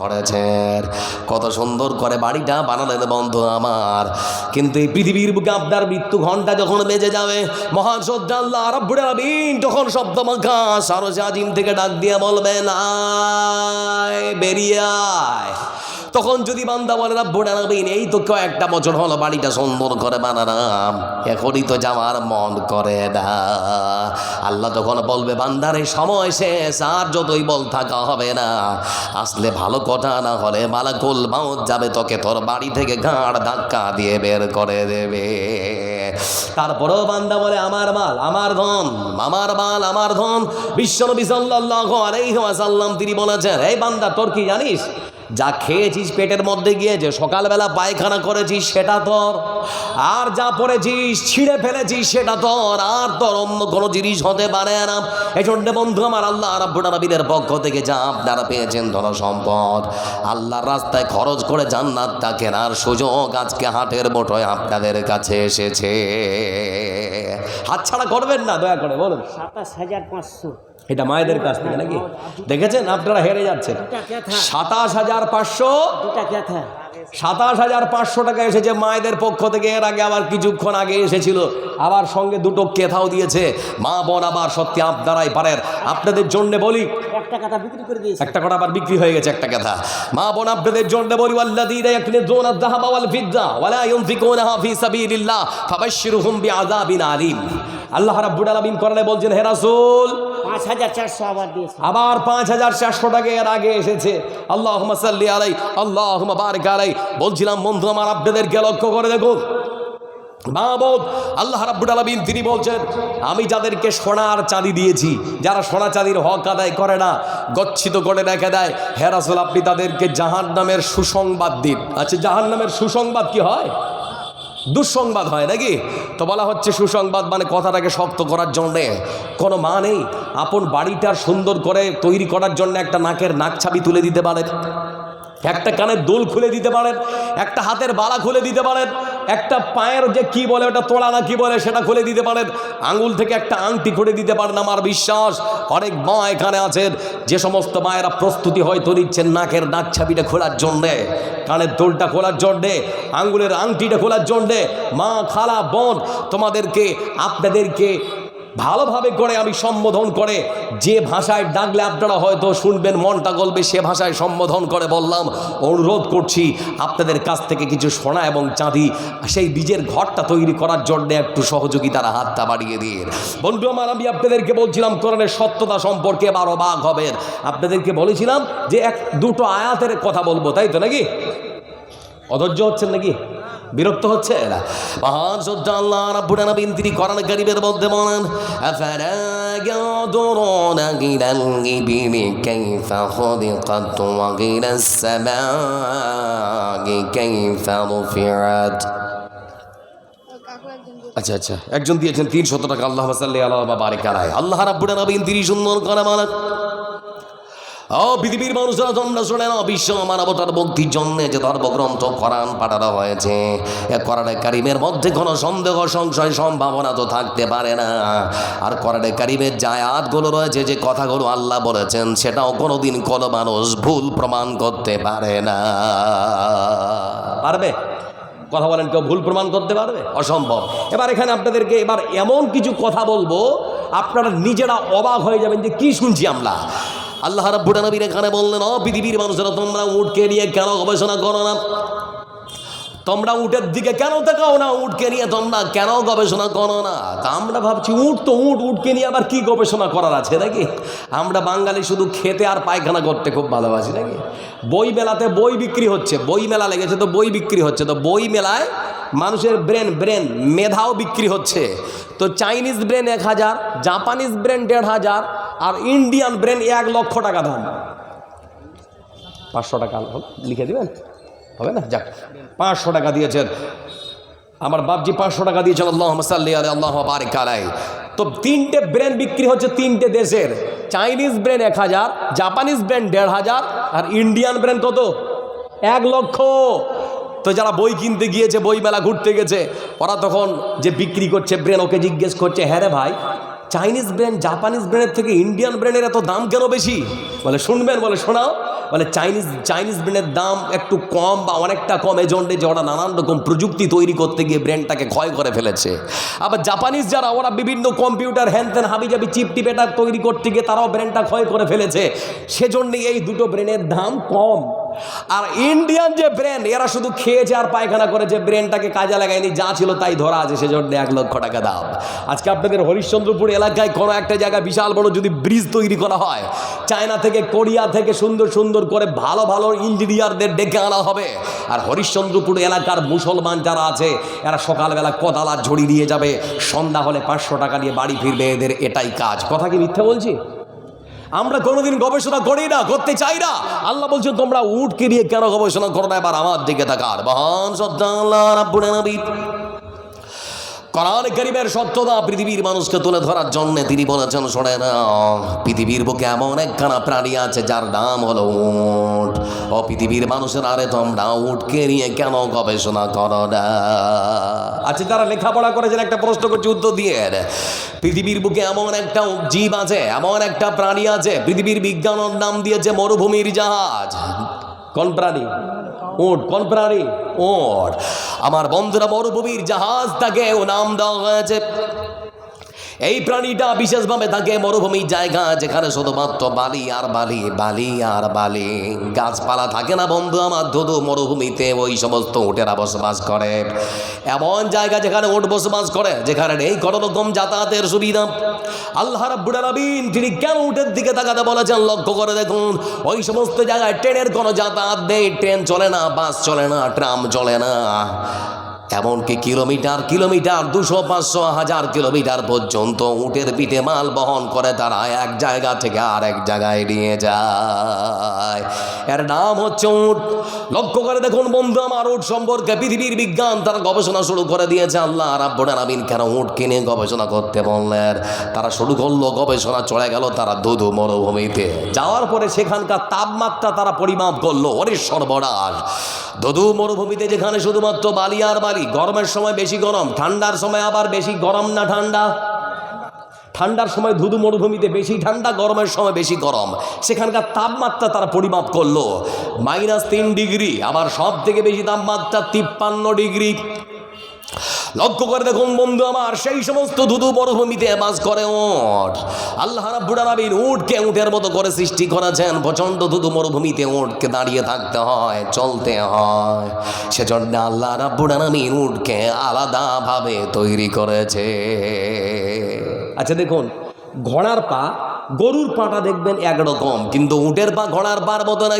করেছেন। কত সুন্দর করে বাড়িটা বানালেন বন্ধু আমার। কিন্তু এই পৃথিবীর বুকে আপনার মৃত্যু ঘণ্টা যখন বেজে যাবে, মহান শ্রদ্ধা আল্লাহ তখন শব্দ মাখা সারসে আজিম থেকে ডাক দিয়ে বলবেন, আয় বেরিয়ায় তখন যদি বান্দা বলে, রব্বুল এই তো কয়েকটা বছর হলো বাড়িটা সুন্দর করে বানালাম। এখনই তো যাওয়ার মন করে না। আল্লাহ তখন বলবে, বান্দার এই সময় শেষ, আর যতই বল থাকা হবে না। আসলে ভালো কথা না হলে মালাকুল মাউত যাবে তোকে তোর বাড়ি থেকে ঘাড় ধাক্কা দিয়ে বের করে দেবে। তারপরেও বান্দা বলে, আমার মাল, আমার ধন, আমার মাল, আমার ধন। বিশ্বনবী সাল্লাল্লাহু আলাইহি ওয়াসাল্লাম তিনি বলেছেন, এই বান্দা, তোর কি জানিস? যা খেয়েছিস পেটের মধ্যে গিয়ে যে সকালবেলা পায়খানা করেছিস, সেটা তোর। আর যা পড়েছিস, ছিঁড়ে ফেলেছিস, সেটা তোর। আর তোর অন্য কোনো জিনিস হতে পারে না। এই জন্য বন্ধু আমার আল্লাহ রাব্বুল আলামিনের পক্ষ থেকে যা আপনারা পেয়েছেন ধন সম্পদ, আল্লাহর রাস্তায় খরচ করে জান্নাতটা কেনার সুযোগ আজকে হাটের মোটয় আপনাদের কাছে এসেছে। হাতছাড়া করবেন না দয়া করে বলুন। সাতাশ হাজার পাঁচশো। এটা মায়েদের কাছ থেকে নাকি? দেখেছেন আপনারা হেরে যাচ্ছেন? সাতাশ হাজার পাঁচশো দুটা সাতাশ হাজার পাঁচশো টাকা এসেছে মায়েদের পক্ষ থেকে। এর আগে আবার কিছুক্ষণ আগে এসেছিল। আবার সঙ্গে দুটো কেথাও দিয়েছে। মা বোন আবার সত্যি আপনারাই পারেন আপনাদের জন্য বলি একটা কথা বিক্রি করে দিয়েছে। একটা কথা আবার বিক্রি হয়ে গেছে একটা কথা। মা বোন আপনাদের জন্য বলি আল্লাযীনা ইয়াকনিজুনা আয-যাহাবা ওয়াল ফিদ্দা ওয়া লা ইউনফিকুনাহা ফি সাবিলিল্লাহ ফাবাশশিরহুম বিআযাবিন আলীম। আল্লাহ রাব্বুল আলামিন কোরআনে বলছেন হে রাসূল আবার পাঁচ হাজার চারশো টাকা আগে এসেছে। আল্লাহ আলাই আল্লাহ বলছিলাম, বন্ধু আমার লক্ষ্য করে আল্লাহ তিনি বলছেন, আমি যাদেরকে সোনার চাঁদি দিয়েছি, যারা সোনা চাঁদির হক আদায় করে না, গচ্ছিত করে রেখে দেয়। হেরাসুল আপনি তাদেরকে জাহান নামের সুসংবাদ দিন। আচ্ছা জাহান নামের সুসংবাদ কি হয়? দুঃসংবাদ হয় নাকি? তো বলা হচ্ছে সুসংবাদ মানে কথাটাকে শক্ত করার জন্যে। কোনো মা নেই, আপন বাড়িটা সুন্দর করে তৈরি করার জন্য একটা নাকের নাক ছাবি তুলে দিতে পারেন। একটা কানের দোল খুলে দিতে পারেন, একটা হাতের বালা খুলে দিতে পারেন একটা পায়ের যে কি বলে, ওটা তোলা না কি বলে, সেটা খুলে দিতে পারেন। আঙুল থেকে একটা আংটি খুলে দিতে পারেন, আমার বিশ্বাস। অনেক মা এখানে আছেন। যে সমস্ত মায়েরা প্রস্তুতি হয়তো নিচ্ছেন নাকের নাক ছাবিটা খোলার জন্যে, কানের দোলটা খোলার জন্যে আঙ্গুলের আংটিটা খোলার জন্যে। মা, খালা, বোন, তোমাদেরকে, আপনাদেরকে ভালোভাবে করে আমি সম্বোধন করে। যে ভাষায় ডাকলে আপনারা হয়তো শুনবেন, মনটা গলবে, সে ভাষায় সম্বোধন করে বললাম, অনুরোধ করছি আপনাদের কাছ থেকে কিছু সোনা এবং চাঁদি, সেই বীজের ঘরটা তৈরি করার জন্য একটু সহযোগিতার হাতটা বাড়িয়ে দিয়ে বন্ধু আমার, আমি আপনাদেরকে বলছিলাম, কোরআনের সত্যতা সম্পর্কে বারো বাঘ হবেন আপনাদেরকে বলেছিলাম যে এক, দুটো আয়াতের কথা বলব, তাই তো নাকি? অধৈর্য হচ্ছেন নাকি? বিরক্ত হচ্ছে? আল্লাহ তিনি কোরআন কারীমের মধ্যে আচ্ছা আচ্ছা। একজন দিয়েছেন তিনশত টাকা আল্লাহ আল্লাহ বারিক আলাই আল্লাহ তিনি সুন্দর করে বলেন ও পৃথিবীর মানুষরা তোমরা শোনে না বিশ্ব মানবতার মুক্তির জন্য যে ধর্মগ্রন্থ কোরআন পাঠানো হয়েছে। এ কোরআনে কারিমের মধ্যে কোনো সন্দেহ সংশয় সম্ভাবনা তো থাকতে পারে না। আর কোরআনে কারিমের যে আয়াতগুলো রয়েছে যে কথাগুলো আল্লাহ বলেছেন সেটাও কোনোদিন কোনো মানুষ ভুল প্রমাণ করতে পারে না। পারবে? কথা বলেন কেউ ভুল প্রমাণ করতে পারবে? অসম্ভব। এবার এখানে আপনাদেরকে এবার এমন কিছু কথা বলব আপনারা নিজেরা অবাক হয়ে যাবেন যে কি শুনছি আমরা। আল্লাহ রাব্বুল আলামিন এখানে বললেন, ও পৃথিবীর মানুষেরা, তোমরা উটকে নিয়ে কেন গবেষণা করো না? তোমরা উটের দিকে কেন দেখাও না? উটকে নিয়ে তোমরা কেন গবেষণা করো না? তা আমরা ভাবছি, উট তো উট, উটকে নিয়ে আবার কি গবেষণা করার আছে নাকি? আমরা বাঙালি শুধু খেতে আর পায়খানা করতে খুব ভালোবাসি নাকি? বই মেলাতে বই বিক্রি হচ্ছে, বই মেলা লেগেছে তো বই বিক্রি হচ্ছে, তো বই মেলায় মানুষের ব্রেন ব্রেন, মেধাও বিক্রি হচ্ছে। তো চাইনিজ ব্রেন এক হাজার, জাপানিজ ব্রেন দেড় হাজার আর ইন্ডিয়ান ব্রেন এক লক্ষ টাকা দাম। পাঁচশো টাকা লিখে দিবেন? হবে না? যাক, পাঁচশো টাকা দিয়েছেন। আমার বাপজি পাঁচশো টাকা দিয়েছেন আল্লাহ সাল্লি আলাই আল্লাহ বারিক তো তিনটে ব্রেন বিক্রি হচ্ছে তিনটে দেশের। চাইনিজ ব্রেন এক হাজার জাপানিজ ব্রেন দেড় হাজার, আর ইন্ডিয়ান ব্রেন কত? এক লক্ষ। তো যারা বই কিনতে গিয়েছে বই মেলা ঘুরতে গেছে, ওরা তখন যে বিক্রি করছে ব্রেন ওকে জিজ্ঞেস করছে হ্যাঁ রে ভাই চাইনিজ ব্রেন জাপানিজ ব্রেনের থেকে ইন্ডিয়ান ব্রেনের এত দাম কেন বেশি? বলে, শুনবেন, বলে, শোনাও। বলে চাইনিজ চাইনিজ ব্র্যান্ডের দাম একটু কম বা অনেকটা কম। এজন্যে যে ওরা নানান রকম প্রযুক্তি তৈরি করতে গিয়ে ব্র্যান্ডটাকে ক্ষয় করে ফেলেছে। আবার জাপানিজ যারা, ওরা বিভিন্ন কম্পিউটার হ্যান ত্যান হাবিজাবি চিপ টিপ এটা তৈরি করতে গিয়ে তারাও ব্র্যান্ডটা ক্ষয় করে ফেলেছে। সেজন্যই এই দুটো ব্র্যান্ডের দাম কম। আর ইন্ডিয়ান যে ব্রেন এরা শুধু খেয়েছে আর পায়খানা করেছে ব্রেনটাকে কাজে লাগায়নি, যা ছিল তাই ধরা আছে, সেজন্য এক লক্ষ টাকা দাম। আজকে আপনাদের হরিশ্চন্দ্রপুর এলাকায় কোনো একটা জায়গায় বিশাল বড় যদি ব্রিজ তৈরি করা হয়, চায়না থেকে কোরিয়া থেকে সুন্দর সুন্দর করে ভালো ভালো ইঞ্জিনিয়ারদের ডেকে আনা হবে। আর হরিশ্চন্দ্রপুর এলাকার মুসলমান যারা আছে, এরা সকালবেলা কদালা ঝড়ি দিয়ে যাবে, সন্ধ্যা হলে পাঁচশো টাকা নিয়ে বাড়ি ফিরবে, এদের এটাই কাজ। কথা কি মিথ্যা বলছি? আমরা কোনোদিন গবেষণা করি না, করতে চাই না। আল্লাহ বলছে, তোমরা উঠকে নিয়ে কেন গবেষণা করো না? এবার আমার দিকে থাকার মহান সত্তা আল্লাহ রাব্বুল কোরআন গরিবের সত্যতা পৃথিবীর মানুষকে তুলে ধরার জন্য তিনি বলেছেন শোনে না পৃথিবীর বুকে এমন একখানা প্রাণী আছে যার নাম হলো উট। ও পৃথিবীর মানুষের আরে তোমরা উঠকে নিয়ে কেন গবেষণা করো না? আচ্ছা তারা লেখাপড়া করেছেন, একটা প্রশ্ন করছি, উত্তর দিয়ে। পৃথিবীর বুকে এমন একটা জীব আছে, এমন একটা প্রাণী আছে, পৃথিবীর বিজ্ঞানের নাম দিয়েছে মরুভূমির জাহাজ। কোন প্রাণী? ওট কোন প্রাণী? ওট আমার বন্ধুরা, মরুভূমির জাহাজ তাকে ও নাম দেওয়া হয়েছে এই প্রাণীটা বিশেষভাবে থাকে মরুভূমির জায়গা যেখানে শুধুমাত্র বালি আর বালি বালি আর বালি। গাছপালা থাকে না বন্ধু আমার, ধুধু মরুভূমিতে ওই সমস্ত উটেরা বসবাস করে। এমন জায়গা যেখানে উট বসবাস করে, যেখানে নেই কোনো রকম যাতায়াতের সুবিধা। আল্লাহ রাব্বুল তিনি কেন উটের দিকে তাকাতে বলেছেন? লক্ষ্য করে দেখুন, ওই সমস্ত জায়গায় ট্রেনের কোনো যাতায়াত নেই। ট্রেন চলে না, বাস চলে না, ট্রাম চলে না। এমনকি কিলোমিটার কিলোমিটার দুশো, পাঁচশো, হাজার কিলোমিটার পর্যন্ত উটের পিঠে মাল বহন করে তারা এক জায়গা থেকে আর এক জায়গায় নিয়ে যায়। এর নাম হচ্ছে উট। লক্ষ্য করে দেখুন বন্ধু, আমার উট সম্পর্কে পৃথিবীর বিজ্ঞান তারা গবেষণা শুরু করে দিয়েছে। আল্লাহ রাব্বুল আমিন কেন উট কিনে গবেষণা করতে বললেন? তারা শুরু করল, গবেষণা চলে গেল তারা দুধু মরুভূমিতে। যাওয়ার পরে সেখানকার তাপমাত্রা তারা পরিমাপ করল ওরে সর্বনাশ দদু মরুভূমিতে যেখানে শুধুমাত্র বালি আর বালি, গরমের সময় বেশি গরম, ঠান্ডার সময় আবার বেশি গরম না ঠান্ডা? ঠান্ডার সময় ধুধু মরুভূমিতে বেশি ঠান্ডা, গরমের সময় বেশি গরম। সেখানকার তাপমাত্রা তারা পরিমাপ করল। মাইনাস তিন ডিগ্রি, আবার সব থেকে বেশি তাপমাত্রা তিপ্পান্ন ডিগ্রি। লক্ষ্য করে দেখুন বন্ধু আমার, সেই সমস্ত ধুধু মরুভূমিতে বাস করে ওট। আল্লাহ রাব্বুল আলামিন উটকে মতো করে সৃষ্টি করেছেন, প্রচণ্ড ধুধু মরুভূমিতে উটকে দাঁড়িয়ে থাকতে হয়, চলতে হয়। সেজন্য আল্লাহ রাব্বুল আলামিন উটকে আলাদাভাবে তৈরি করেছে। আচ্ছা দেখুন, ঘোড়ার পা, গরুর পাটা দেখবেন একরকম, কিন্তু উটের পা ঘোড়ার পার মতো না